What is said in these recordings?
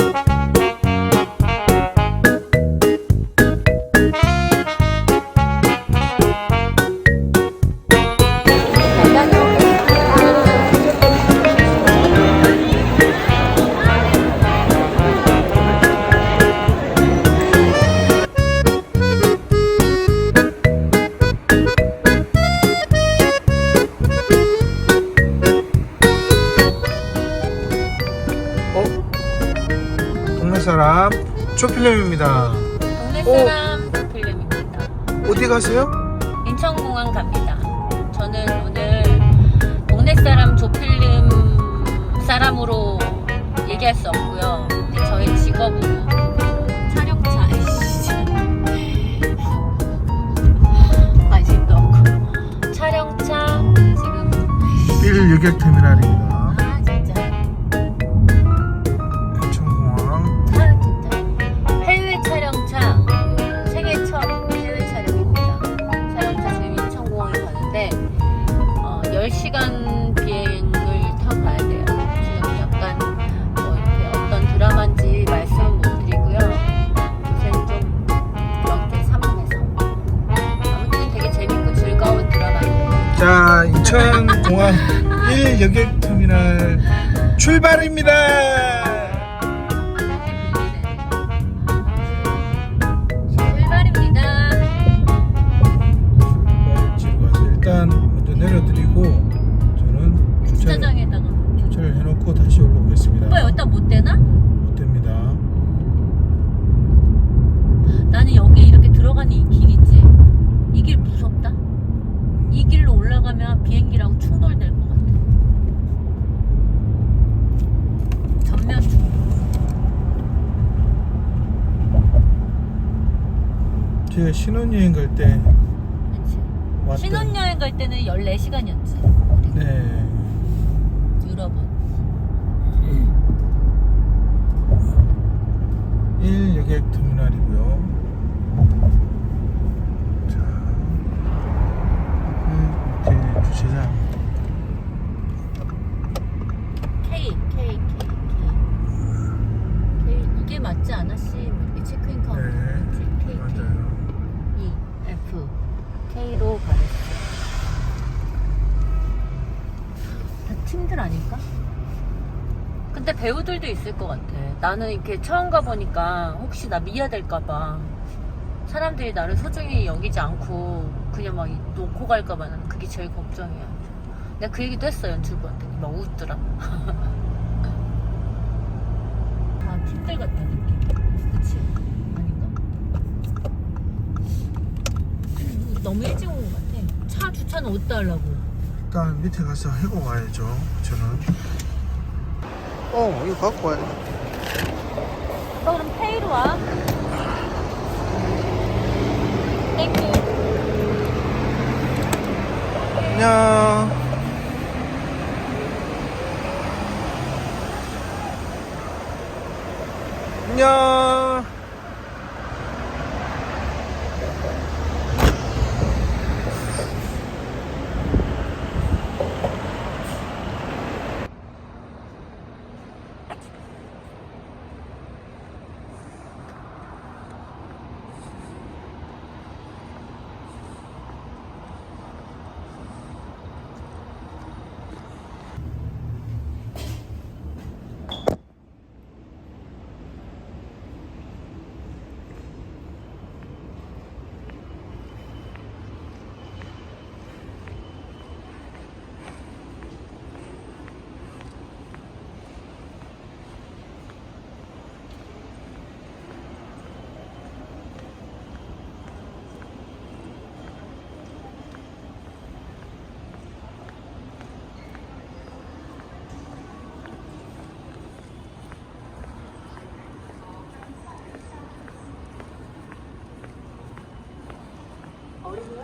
어? 사람 조필렘입니다. 동네 오. 사람 필름입니다. 어디 가세요? 인천공항 갑니다. 저는 오늘 동네 사람 조필름 사람으로 얘기할 수 없고요. 근데 저희 직업으로 촬영차 아이씨. 관심도 없고 촬영차 지금 1 여객터미널입니다. 출발입니다. 출발입니다. 출발지로 가서 일단 먼저 내려드리고 저는 주차를, 주차장에다가 주차를 해놓고 다시 올라오겠습니다. 오빠 여기다 못 대나? 못 됩니다. 나는 여기 이렇게 들어가는 이 길 있지? 이 길 무섭다? 이 길로 올라가면 비행기랑 충돌될 것 충돌. 제가 신혼여행 갈때 그치? 왔던 신혼여행 갈 때는 14시간이었지. 네. 유럽은. 1 여객 터미널이고요. 자, 그 밑에 주차장. K, K, K, K. K. 이게 맞지 않아? C. 뭐 이렇게 체크인 카운터. 네, 그치? K, K. 맞아요. E, F, K로 가랬어. 다 팀들 아닐까? 근데 배우들도 있을 것 같아. 나는 이렇게 처음 가보니까 혹시 나 미아될까봐 사람들이 나를 소중히 여기지 않고 그냥 막 놓고 갈까봐 나는 그게 제일 걱정이야. 내가 그 얘기도 했어, 연출부한테. 막 웃더라. 아, 팀들 같다, 느낌. 그치? 아닌가? 너무 일찍 온 것 같아. 차 주차는 어디다 하려고? 일단 밑에 가서 해고 가야죠. 저는. 어, 이거 갖고 와야 오빠 그럼 페이로 와. 땡큐. 안녕. 안녕.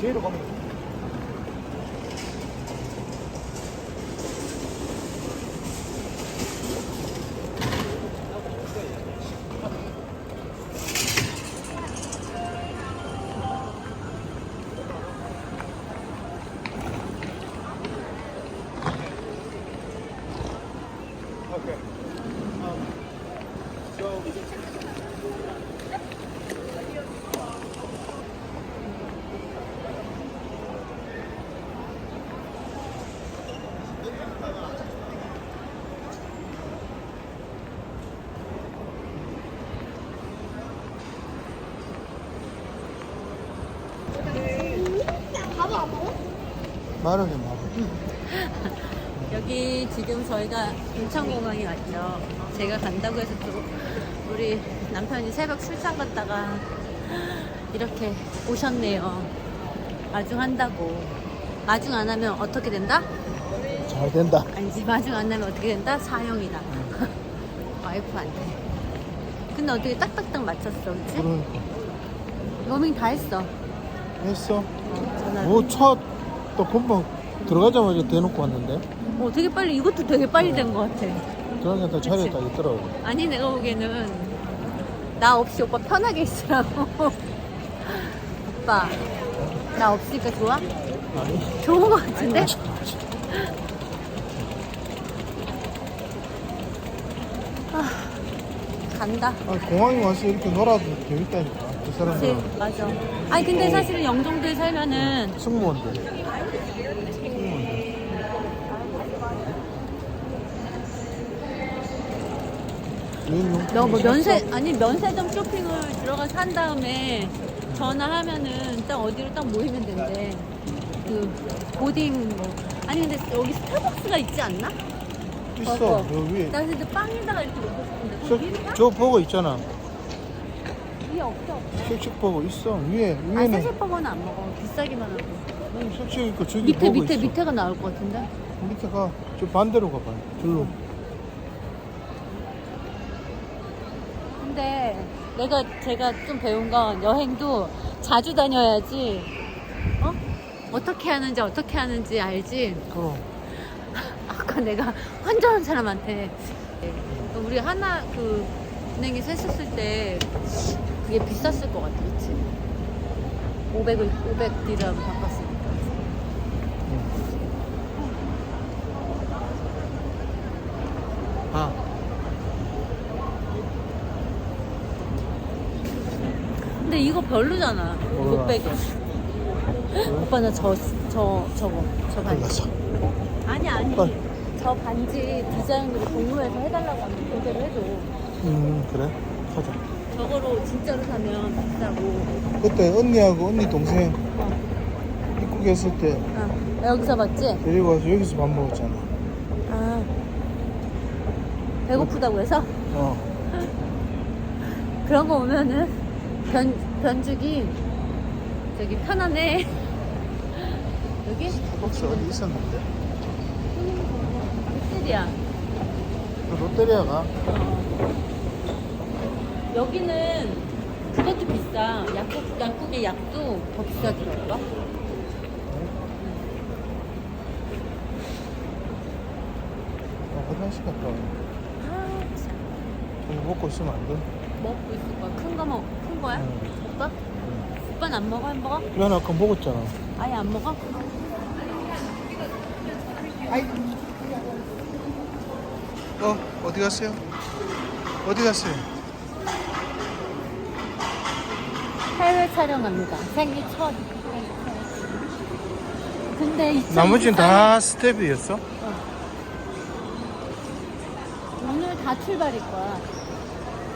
뒤로 가면 마르게 마르. 여기 지금 저희가 인천공항에 왔죠. 제가 간다고 해서 또 우리 남편이 새벽 출장 갔다가 이렇게 오셨네요. 마중 한다고. 마중 안 하면 어떻게 된다? 잘 된다. 아니지 마중 안 하면 어떻게 된다? 사형이다. 와이프한테. 근데 어떻게 딱딱딱 맞췄어, 그치? 그러니까 로밍 다 했어. 했어. 어, 전화. 뭐차 또 금방 들어가자마자 대놓고 왔는데. 어, 되게 빨리 이것도 되게 빨리 된 것 같아. 들어가니까 또 차례 딱 있더라고. 아니 내가 보기에는 나 없이 오빠 편하게 있으라고 오빠 나 없으니까 좋아? 아니. 좋은 거 같은데? 아, 간다 아, 공항에 와서 이렇게 놀아도 재밌다니까. 그 그치 사람들은 맞아 아니 근데 사실은 영종도에 살면은 승무원들. 너 뭐 면세 아니 면세점 쇼핑을 들어가서 한 다음에 전화하면은 딱 어디로 딱 모이면 된대 그 보딩 뭐 아니 근데 여기 스타벅스가 있지 않나? 있어. 먹어. 여 위에. 나 근데 빵에다가 이렇게 먹고 싶은데 거기 위에 저, 저 버거 있잖아. 위에 없어 없어 쉑쉑 버거 있어. 위에 아 위에는. 세제버거는 안 먹어 비싸기만 하고 음, 있고 저기 밑에 밑에 있어. 밑에가 나올 것 같은데 밑에 가. 저 반대로 가봐. 둘로. 근데 내가 제가 좀 배운 건 여행도 자주 다녀야지 어? 어떻게 하는지 어떻게 하는지 알지 그럼. 아까 내가 환전한 사람한테 우리 하나 그 은행에서 했었을 때 그게 비쌌을 것 같아 그치? 500을 500 디람 바꿨으니까 아. 근데 이거 별로잖아 뭐가? 600원 오빠 나 저 저 저거 저 반지. 아니 아니 빨리. 저 반지 디자인으로 공로해서 해달라고 하면 그대로 해줘 음, 그래. 가자. 저거로 진짜로 사면 비싸고 그때 언니하고 언니 동생 어, 입국에 했을 때 어. 여기서 봤지? 데리고 와서 여기서 밥 먹었잖아. 아 배고프다고 해서 어. 그런 거 오면은 변 변죽이 저기 편안해 여기? 혹시 어디 있었는데? 롯데리아. 그 롯데리아가 여기는 그것도 비싸. 약국, 약국의 약도 더 비싸더라고요. 어, 화장실 갔다 와. 아. 이거 먹고 있으면 안 돼? 먹고 있을 거야. 큰 거 먹, 큰 거야? 응. 오빠? 오빠는 안 먹어? 햄버거? 난 아까 먹었잖아. 아예 안 먹어? 어, 어디 갔어요? 어디 갔어요? 해외 촬영합니다. 생일 첫. 근데 2024 나머지는 다 스텝이었어? 오늘 다 출발일 거야.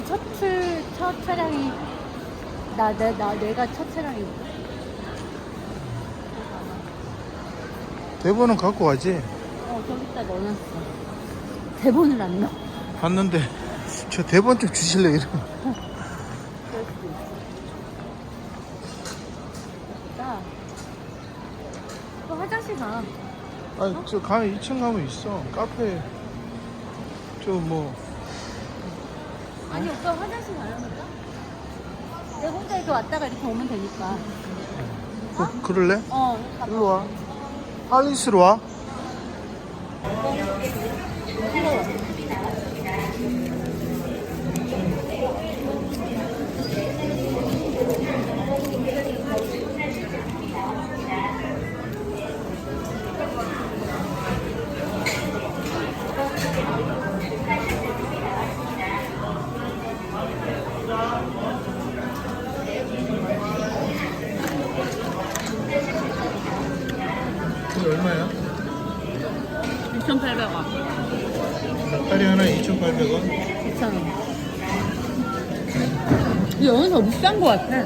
첫 출, 첫 차량이, 나, 내, 나, 내가 첫 차량이. 대본은 갖고 가지. 어, 저기다 넣어놨어. 대본을 안 넣어. 봤는데 저 대본 좀 주실래 이러. 나, 또 화장실 가. 아니 저 가면 2층 가면 있어. 카페 저뭐 아니, 오빠 화장실 가려니까? 내가 혼자 이렇게 왔다가 이렇게 오면 되니까. 그, 그럴래? 어. 일로 와. 할리스로 와. 얼마야? 2,800원. 닭다리 하나 2,800원. 2,000원. 이 여기 더 비싼 거 같아.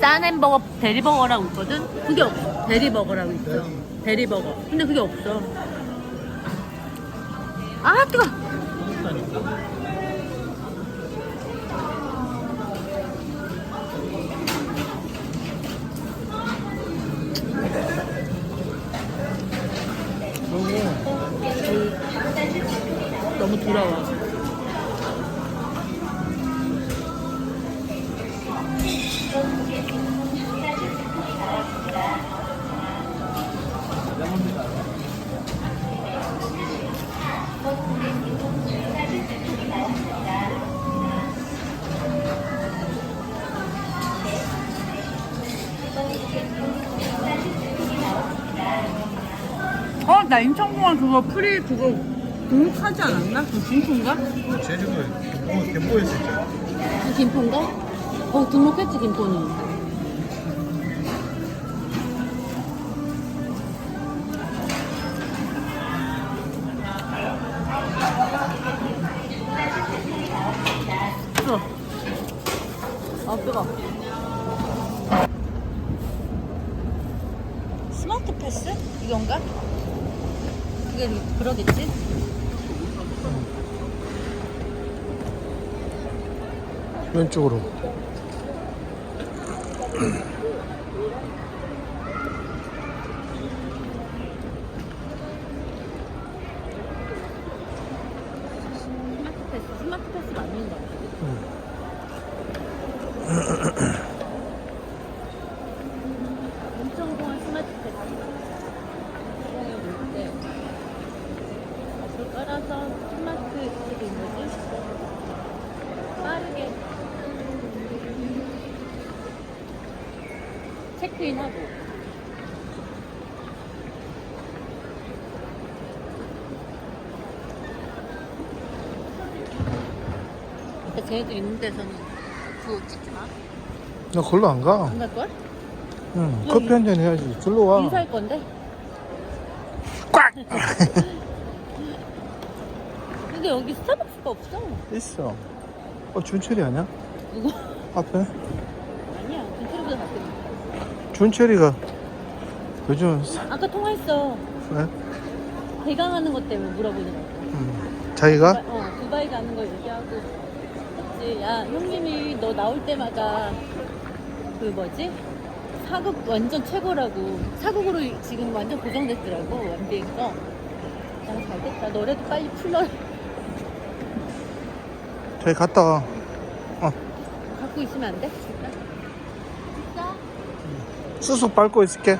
싼 햄버거 대리버거라고 있거든? 그게 없어. 대리버거라고 있어. 대리버거. 근데 그게 없어. 아, 뜨거! 너무 더러워. 어, 나 인천공항 그거 프리 그거 등록하지 않았나? 그 김포인가? 제주도에 뭐 개포했을 때. 그 김포인가? 어, 등록했지, 김포는. 뜨거. 아, 뜨거. 스마트 패스? 이건가? 그게 그러겠지? 왼쪽으로. 스마트 패스, 스마트 그게 뭐지? 빠르게 체크인하고. 쟤네들 있는 데서는 그거 찍지 마. 나 걸로 안 가. 안 갈걸? 응. 커피 한 잔 해야지. 절로 와. 인사할 건데? 꽉! 근데 여기 스타벅스가 없어. 있어. 어, 준철이 아니야? 누구? 앞에? 아니야. 근처보다 가끔. 준철이가 요즘 사, 아까 통화했어. 왜? 대강하는 것 때문에 물어보더라고. 음. 자기가? 두바이, 어, 두바이 가는 거 얘기하고 했지. 야, 형님이 너 나올 때마다 그 뭐지? 사극 완전 최고라고. 사극으로 지금 완전 고정됐더라고, MBN 거. 야, 잘 됐다. 노래도 빨리 풀러 저기 갔다가 어 갖고 있으면 안 돼? 수수 밟고 있을게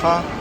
가